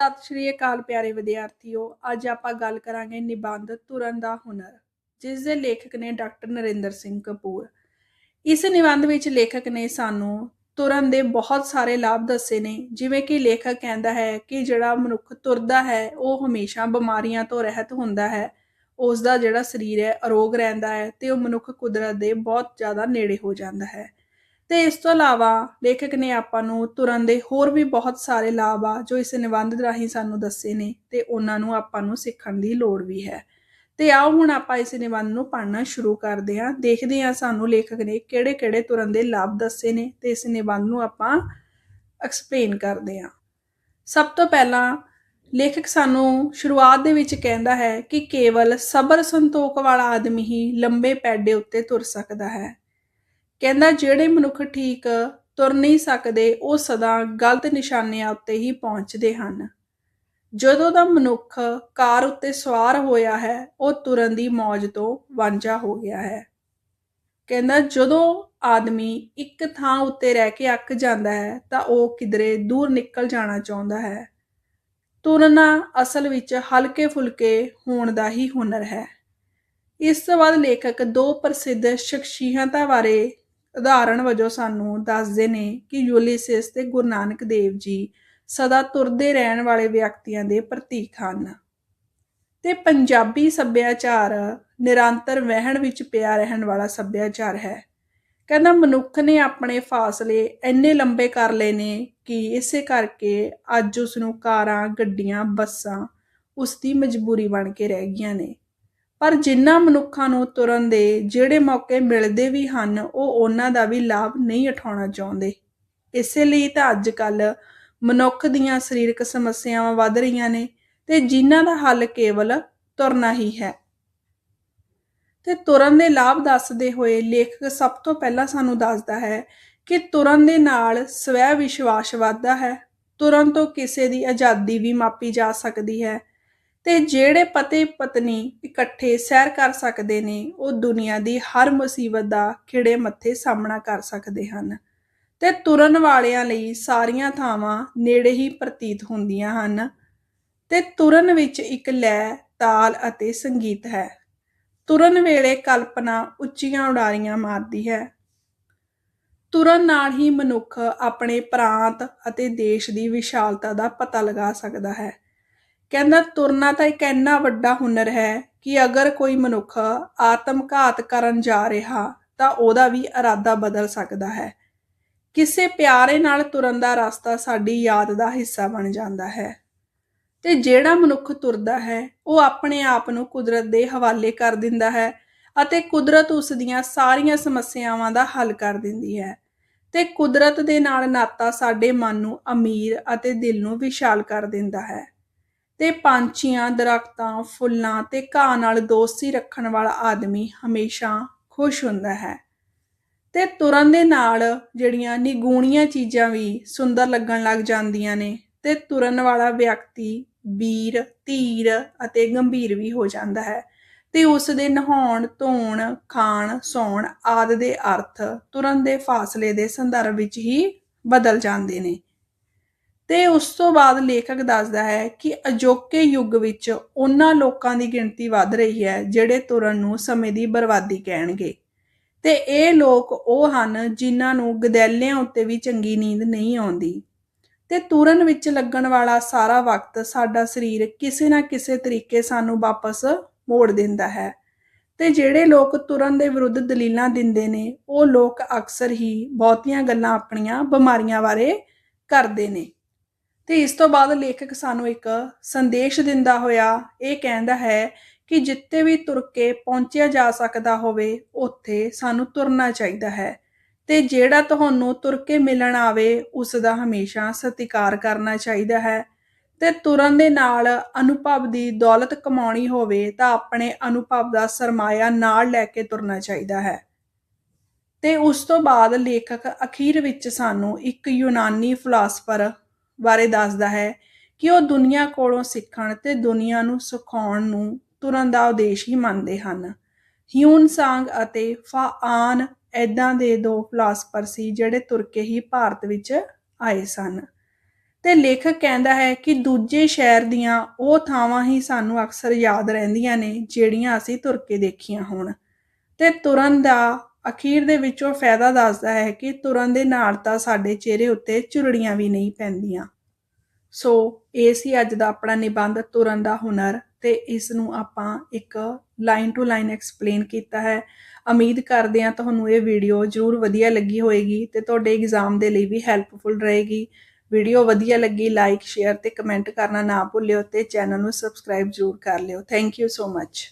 ਸਤਿ ਸ਼੍ਰੀ ਅਕਾਲ ਪਿਆਰੇ ਵਿਦਿਆਰਥੀਓ, ਅੱਜ ਆਪਾਂ ਗੱਲ ਕਰਾਂਗੇ ਨਿਬੰਧ ਤੁਰਨ ਦਾ ਹੁਨਰ, ਜਿਸ ਦੇ ਲੇਖਕ ਨੇ ਡਾਕਟਰ ਨਰਿੰਦਰ ਸਿੰਘ ਕਪੂਰ। ਇਸ ਨਿਬੰਧ ਵਿੱਚ ਲੇਖਕ ਨੇ ਸਾਨੂੰ ਤੁਰਨ ਦੇ ਬਹੁਤ ਸਾਰੇ ਲਾਭ ਦੱਸੇ ਨੇ, ਜਿਵੇਂ ਕਿ ਲੇਖਕ ਕਹਿੰਦਾ ਹੈ ਕਿ ਜਿਹੜਾ ਮਨੁੱਖ ਤੁਰਦਾ ਹੈ, ਉਹ ਹਮੇਸ਼ਾ ਬਿਮਾਰੀਆਂ ਤੋਂ ਰਹਿਤ ਹੁੰਦਾ ਹੈ। ਉਸ ਦਾ ਜਿਹੜਾ ਸਰੀਰ ਹੈ, ਅਰੋਗ ਰਹਿੰਦਾ ਹੈ ਤੇ ਉਹ ਮਨੁੱਖ ਕੁਦਰਤ ਦੇ ਬਹੁਤ ਜ਼ਿਆਦਾ ਨੇੜੇ ਹੋ ਜਾਂਦਾ ਹੈ। ਤੇ ਇਸ ਤੋਂ ਇਲਾਵਾ ਲੇਖਕ ਨੇ ਆਪਾਂ ਨੂੰ ਤੁਰਨ ਦੇ ਹੋਰ ਵੀ ਬਹੁਤ ਸਾਰੇ ਲਾਭ ਆ, ਜੋ ਇਸ ਨਿਬੰਧ ਰਾਹੀਂ ਸਾਨੂੰ ਦੱਸੇ ਨੇ ਤੇ ਉਹਨਾਂ ਨੂੰ ਆਪਾਂ ਨੂੰ ਸਿੱਖਣ ਦੀ ਲੋੜ ਵੀ ਹੈ। ਤੇ ਆਓ ਹੁਣ ਆਪਾਂ ਇਸ ਨਿਬੰਧ ਨੂੰ ਪੜ੍ਹਨਾ ਸ਼ੁਰੂ ਕਰਦੇ ਹਾਂ। ਦੇਖਦੇ ਹਾਂ ਸਾਨੂੰ ਲੇਖਕ ਨੇ ਕਿਹੜੇ-ਕਿਹੜੇ ਤੁਰਨ ਦੇ ਲਾਭ ਦੱਸੇ ਨੇ ਤੇ ਇਸ ਨਿਬੰਧ ਨੂੰ ਆਪਾਂ ਐਕਸਪਲੇਨ ਕਰਦੇ ਹਾਂ। ਸਭ ਤੋਂ ਪਹਿਲਾਂ ਲੇਖਕ ਸਾਨੂੰ ਸ਼ੁਰੂਆਤ ਦੇ ਵਿੱਚ ਕਹਿੰਦਾ ਹੈ ਕਿ ਕੇਵਲ ਸਬਰ ਸੰਤੋਖ ਵਾਲਾ ਆਦਮੀ ਹੀ ਲੰਬੇ ਪੈਡੇ ਉੱਤੇ ਤੁਰ ਸਕਦਾ ਹੈ। ਕਹਿੰਦਾ, ਜਿਹੜੇ ਮਨੁੱਖ ਠੀਕ ਤੁਰ ਨਹੀਂ ਸਕਦੇ, ਉਹ ਸਦਾ ਗਲਤ ਨਿਸ਼ਾਨਿਆਂ ਉੱਤੇ ਹੀ ਪਹੁੰਚਦੇ ਹਨ। ਜਦੋਂ ਦਾ ਮਨੁੱਖ ਕਾਰ ਉੱਤੇ ਸਵਾਰ ਹੋਇਆ ਹੈ, ਉਹ ਤੁਰਨ ਦੀ ਮੌਜ ਤੋਂ ਵਾਂਝਾ ਹੋ ਗਿਆ ਹੈ। ਕਹਿੰਦਾ, ਜਦੋਂ ਆਦਮੀ ਇੱਕ ਥਾਂ ਉੱਤੇ ਰਹਿ ਕੇ ਅੱਕ ਜਾਂਦਾ ਹੈ, ਤਾਂ ਉਹ ਕਿਧਰੇ ਦੂਰ ਨਿਕਲ ਜਾਣਾ ਚਾਹੁੰਦਾ ਹੈ। ਤੁਰਨਾ ਅਸਲ ਵਿੱਚ ਹਲਕੇ ਫੁਲਕੇ ਹੋਣ ਦਾ ਹੀ ਹੁਨਰ ਹੈ। ਇਸ ਤੋਂ ਬਾਅਦ ਲੇਖਕ ਦੋ ਪ੍ਰਸਿੱਧ ਸ਼ਖਸੀਅਤਾਂ ਬਾਰੇ ਉਦਾਹਰਣ ਵਜੋਂ ਸਾਨੂੰ ਦੱਸਦੇ ਨੇ ਕਿ ਯੂਲੀਸਿਸ ਤੇ ਗੁਰੂ ਨਾਨਕ ਦੇਵ ਜੀ ਸਦਾ ਤੁਰਦੇ ਰਹਿਣ ਵਾਲੇ ਵਿਅਕਤੀਆਂ ਦੇ ਪ੍ਰਤੀਕ ਹਨ। ਤੇ ਪੰਜਾਬੀ ਸੱਭਿਆਚਾਰ ਨਿਰੰਤਰ ਵਹਿਣ ਵਿੱਚ ਪਿਆ ਰਹਿਣ ਵਾਲਾ ਸੱਭਿਆਚਾਰ ਹੈ। ਕਹਿੰਦਾ ਮਨੁੱਖ ਨੇ ਆਪਣੇ ਫਾਸਲੇ ਇੰਨੇ ਲੰਬੇ ਕਰ ਲਏ ਨੇ ਕਿ ਇਸੇ ਕਰਕੇ ਅੱਜ ਉਸ ਨੂੰ ਕਾਰਾਂ, ਗੱਡੀਆਂ, ਬੱਸਾਂ ਉਸ ਦੀ ਮਜਬੂਰੀ ਬਣ ਕੇ ਰਹਿ ਗਈਆਂ ਨੇ। ਪਰ ਜਿਨ੍ਹਾਂ ਮਨੁੱਖਾਂ ਨੂੰ ਤੁਰਨ ਦੇ ਜਿਹੜੇ ਮੌਕੇ ਮਿਲਦੇ ਵੀ ਹਨ, ਉਹ ਉਹਨਾਂ ਦਾ ਵੀ ਲਾਭ ਨਹੀਂ ਉਠਾਉਣਾ ਚਾਹੁੰਦੇ। ਇਸੇ ਲਈ ਤਾਂ ਅੱਜ ਕੱਲ ਮਨੁੱਖ ਦੀਆਂ ਸਰੀਰਕ ਸਮੱਸਿਆਵਾਂ ਵੱਧ ਰਹੀਆਂ ਨੇ ਤੇ ਜਿਨ੍ਹਾਂ ਦਾ ਹੱਲ ਕੇਵਲ ਤੁਰਨਾ ਹੀ ਹੈ। ਤੇ ਤੁਰਨ ਦੇ ਲਾਭ ਦੱਸਦੇ ਹੋਏ ਲੇਖਕ ਸਭ ਤੋਂ ਪਹਿਲਾਂ ਸਾਨੂੰ ਦੱਸਦਾ ਹੈ ਕਿ ਤੁਰਨ ਦੇ ਨਾਲ ਸਵੈ ਵਿਸ਼ਵਾਸ ਵੱਧਦਾ ਹੈ, ਤੁਰਨ ਤੋਂ ਕਿਸੇ ਦੀ ਆਜ਼ਾਦੀ ਵੀ ਮਾਪੀ ਜਾ ਸਕਦੀ ਹੈ ਤੇ ਜਿਹੜੇ ਪਤੀ ਪਤਨੀ ਇਕੱਠੇ ਸੈਰ ਕਰ ਸਕਦੇ ਨੇ, ਉਹ ਦੁਨੀਆ ਦੀ ਹਰ ਮੁਸੀਬਤ ਦਾ ਖਿੜੇ ਮੱਥੇ ਸਾਹਮਣਾ ਕਰ ਸਕਦੇ ਹਨ ਤੇ ਤੁਰਨ ਵਾਲਿਆਂ ਲਈ ਸਾਰੀਆਂ ਥਾਵਾਂ ਨੇੜੇ ਹੀ ਪ੍ਰਤੀਤ ਹੁੰਦੀਆਂ ਹਨ ਤੇ ਤੁਰਨ ਵਿੱਚ ਇੱਕ ਲੈ ਤਾਲ ਅਤੇ ਸੰਗੀਤ ਹੈ। ਤੁਰਨ ਵੇਲੇ ਕਲਪਨਾ ਉੱਚੀਆਂ ਉਡਾਰੀਆਂ ਮਾਰਦੀ ਹੈ। ਤੁਰਨ ਨਾਲ ਹੀ ਮਨੁੱਖ ਆਪਣੇ ਪ੍ਰਾਂਤ ਅਤੇ ਦੇਸ਼ ਦੀ ਵਿਸ਼ਾਲਤਾ ਦਾ ਪਤਾ ਲਗਾ ਸਕਦਾ ਹੈ। ਕਹਿੰਦਾ ਤੁਰਨਾ ਤਾਂ ਇੱਕ ਇੰਨਾ ਵੱਡਾ ਹੁਨਰ ਹੈ ਕਿ ਅਗਰ ਕੋਈ ਮਨੁੱਖ ਆਤਮਘਾਤ ਕਰਨ ਜਾ ਰਿਹਾ ਤਾਂ ਉਹਦਾ ਵੀ ਇਰਾਦਾ ਬਦਲ ਸਕਦਾ ਹੈ। ਕਿਸੇ ਪਿਆਰੇ ਨਾਲ ਤੁਰਨ ਦਾ ਰਸਤਾ ਸਾਡੀ ਯਾਦ ਦਾ ਹਿੱਸਾ ਬਣ ਜਾਂਦਾ ਹੈ। ਤੇ ਜਿਹੜਾ ਮਨੁੱਖ ਤੁਰਦਾ ਹੈ, ਉਹ ਆਪਣੇ ਆਪ ਨੂੰ ਕੁਦਰਤ ਦੇ ਹਵਾਲੇ ਕਰ ਦਿੰਦਾ ਹੈ ਅਤੇ ਕੁਦਰਤ ਉਸ ਦੀਆਂ ਸਾਰੀਆਂ ਸਮੱਸਿਆਵਾਂ ਦਾ ਹੱਲ ਕਰ ਦਿੰਦੀ ਹੈ। ਤੇ ਕੁਦਰਤ ਦੇ ਨਾਲ ਨਾਤਾ ਸਾਡੇ ਮਨ ਨੂੰ ਅਮੀਰ ਅਤੇ ਦਿਲ ਨੂੰ ਵਿਸ਼ਾਲ ਕਰ ਦਿੰਦਾ ਹੈ। ਤੇ ਪੰਛੀਆਂ, ਦਰਖਤਾਂ, ਫੁੱਲਾਂ ਤੇ ਘਾਹ ਨਾਲ ਦੋਸਤੀ ਰੱਖਣ ਵਾਲਾ ਆਦਮੀ ਹਮੇਸ਼ਾ ਖੁਸ਼ ਹੁੰਦਾ ਹੈ। ਤੇ ਤੁਰਨ ਦੇ ਨਾਲ ਜਿਹੜੀਆਂ ਨਿਗੂਣੀਆਂ ਚੀਜ਼ਾਂ ਵੀ ਸੁੰਦਰ ਲੱਗਣ ਲੱਗ ਜਾਂਦੀਆਂ ਨੇ ਤੇ ਤੁਰਨ ਵਾਲਾ ਵਿਅਕਤੀ ਵੀਰ, ਧੀਰ ਅਤੇ ਗੰਭੀਰ ਵੀ ਹੋ ਜਾਂਦਾ ਹੈ ਤੇ ਉਸ ਦੇ ਨਹਾਉਣ, ਧੋਣ, ਖਾਣ, ਸੌਣ ਆਦਿ ਦੇ ਅਰਥ ਤੁਰਨ ਦੇ ਫਾਸਲੇ ਦੇ ਸੰਦਰਭ ਵਿੱਚ ਹੀ ਬਦਲ ਜਾਂਦੇ ਨੇ। ਤੇ ਉਸ ਤੋਂ ਬਾਅਦ ਲੇਖਕ ਦੱਸਦਾ ਹੈ ਕਿ ਅਜੋਕੇ ਯੁੱਗ ਵਿੱਚ ਉਹਨਾਂ ਲੋਕਾਂ ਦੀ ਗਿਣਤੀ ਵੱਧ ਰਹੀ ਹੈ, ਜਿਹੜੇ ਤੁਰਨ ਨੂੰ ਸਮੇਂ ਦੀ ਬਰਬਾਦੀ ਕਹਿਣਗੇ। ਤੇ ਇਹ ਲੋਕ ਉਹ ਹਨ ਜਿਨ੍ਹਾਂ ਨੂੰ ਗਦੈਲਿਆਂ ਉੱਤੇ ਵੀ ਚੰਗੀ ਨੀਂਦ ਨਹੀਂ ਆਉਂਦੀ। ਤੇ ਤੁਰਨ ਵਿੱਚ ਲੱਗਣ ਵਾਲਾ ਸਾਰਾ ਵਕਤ ਸਾਡਾ ਸਰੀਰ ਕਿਸੇ ਨਾ ਕਿਸੇ ਤਰੀਕੇ ਸਾਨੂੰ ਵਾਪਸ ਮੋੜ ਦਿੰਦਾ ਹੈ। ਤੇ ਜਿਹੜੇ ਲੋਕ ਤੁਰਨ ਦੇ ਵਿਰੁੱਧ ਦਲੀਲਾਂ ਦਿੰਦੇ ਨੇ, ਉਹ ਲੋਕ ਅਕਸਰ ਹੀ ਬਹੁਤੀਆਂ ਗੱਲਾਂ ਆਪਣੀਆਂ ਬਿਮਾਰੀਆਂ ਬਾਰੇ ਕਰਦੇ ਨੇ। ਤੇ ਇਸ ਤੋਂ ਬਾਅਦ ਲੇਖਕ ਸਾਨੂੰ ਇੱਕ ਸੰਦੇਸ਼ ਦਿੰਦਾ ਹੋਇਆ ਇਹ ਕਹਿੰਦਾ ਹੈ ਕਿ ਜਿੱਤੇ ਵੀ ਤੁਰ ਕੇ ਪਹੁੰਚਿਆ ਜਾ ਸਕਦਾ ਹੋਵੇ, ਉੱਥੇ ਸਾਨੂੰ ਤੁਰਨਾ ਚਾਹੀਦਾ ਹੈ ਤੇ ਜਿਹੜਾ ਤੁਹਾਨੂੰ ਤੁਰ ਕੇ ਮਿਲਣ ਆਵੇ ਉਸ ਦਾ ਹਮੇਸ਼ਾ ਸਤਿਕਾਰ ਕਰਨਾ ਚਾਹੀਦਾ ਹੈ ਤੇ ਤੁਰਨ ਦੇ ਨਾਲ ਅਨੁਭਵ ਦੀ ਦੌਲਤ ਕਮਾਉਣੀ ਹੋਵੇ, ਤਾਂ ਆਪਣੇ ਅਨੁਭਵ ਦਾ ਸਰਮਾਇਆ ਨਾਲ ਲੈ ਕੇ ਤੁਰਨਾ ਚਾਹੀਦਾ ਹੈ। ਤੇ ਉਸ ਤੋਂ ਬਾਅਦ ਲੇਖਕ ਅਖੀਰ ਵਿੱਚ ਸਾਨੂੰ ਇੱਕ ਯੂਨਾਨੀ ਫਿਲਾਸਫਰ ਬਾਰੇ ਦੱਸਦਾ ਹੈ ਕਿ ਉਹ ਦੁਨੀਆ ਕੋਲੋਂ ਸਿੱਖਣ ਤੇ ਦੁਨੀਆ ਨੂੰ ਸਿਖਾਉਣ ਨੂੰ ਤੁਰਨ ਦਾ ਉਦੇਸ਼ ਹੀ ਮੰਨਦੇ ਹਨ। ਹਿਊਨ ਸਾਂਗ ਅਤੇ ਫਾਆਨ ਐਦਾਂ ਦੇ ਦੋ ਫਲਾਸਫਰ ਸੀ ਜਿਹੜੇ ਤੁਰ ਕੇ ਹੀ ਭਾਰਤ ਵਿੱਚ ਆਏ ਸਨ। ਤੇ ਲੇਖਕ ਕਹਿੰਦਾ ਹੈ ਕਿ ਦੂਜੇ ਸ਼ਹਿਰ ਦੀਆਂ ਉਹ ਥਾਵਾਂ ਹੀ ਸਾਨੂੰ ਅਕਸਰ ਯਾਦ ਰਹਿੰਦੀਆਂ ਨੇ ਜਿਹੜੀਆਂ ਅਸੀਂ ਤੁਰ ਕੇ ਦੇਖੀਆਂ ਹੋਣ। ਤੇ ਤੁਰਨ ਦਾ ਅਖੀਰ ਦੇ ਵਿੱਚ ਉਹ ਫਾਇਦਾ ਦੱਸਦਾ ਹੈ ਕਿ ਤੁਰਨ ਦੇ ਨਾਲ ਤਾਂ ਸਾਡੇ ਚਿਹਰੇ ਉੱਤੇ ਝੁਰੜੀਆਂ ਵੀ ਨਹੀਂ ਪੈਂਦੀਆਂ। ਸੋ, ਇਹ ਸੀ ਅੱਜ ਦਾ ਆਪਣਾ ਨਿਬੰਧ ਤੁਰਨ ਦਾ ਹੁਨਰ ਤੇ ਇਸ ਨੂੰ ਆਪਾਂ ਇੱਕ ਲਾਈਨ ਟੂ ਲਾਈਨ ਐਕਸਪਲੇਨ ਕੀਤਾ ਹੈ। ਉਮੀਦ ਕਰਦੇ ਹਾਂ ਤੁਹਾਨੂੰ ਇਹ ਵੀਡੀਓ ਜ਼ਰੂਰ ਵਧੀਆ ਲੱਗੀ ਹੋਵੇਗੀ ਤੇ ਤੁਹਾਡੇ ਐਗਜ਼ਾਮ ਦੇ ਲਈ ਵੀ ਹੈਲਪਫੁਲ ਰਹੇਗੀ। ਵੀਡੀਓ ਵਧੀਆ ਲੱਗੀ ਲਾਈਕ ਸ਼ੇਅਰ ਤੇ ਕਮੈਂਟ ਕਰਨਾ ਨਾ ਭੁੱਲਿਓ ਤੇ ਚੈਨਲ ਨੂੰ ਸਬਸਕ੍ਰਾਈਬ ਜ਼ਰੂਰ ਕਰ ਲਿਓ। Thank you so much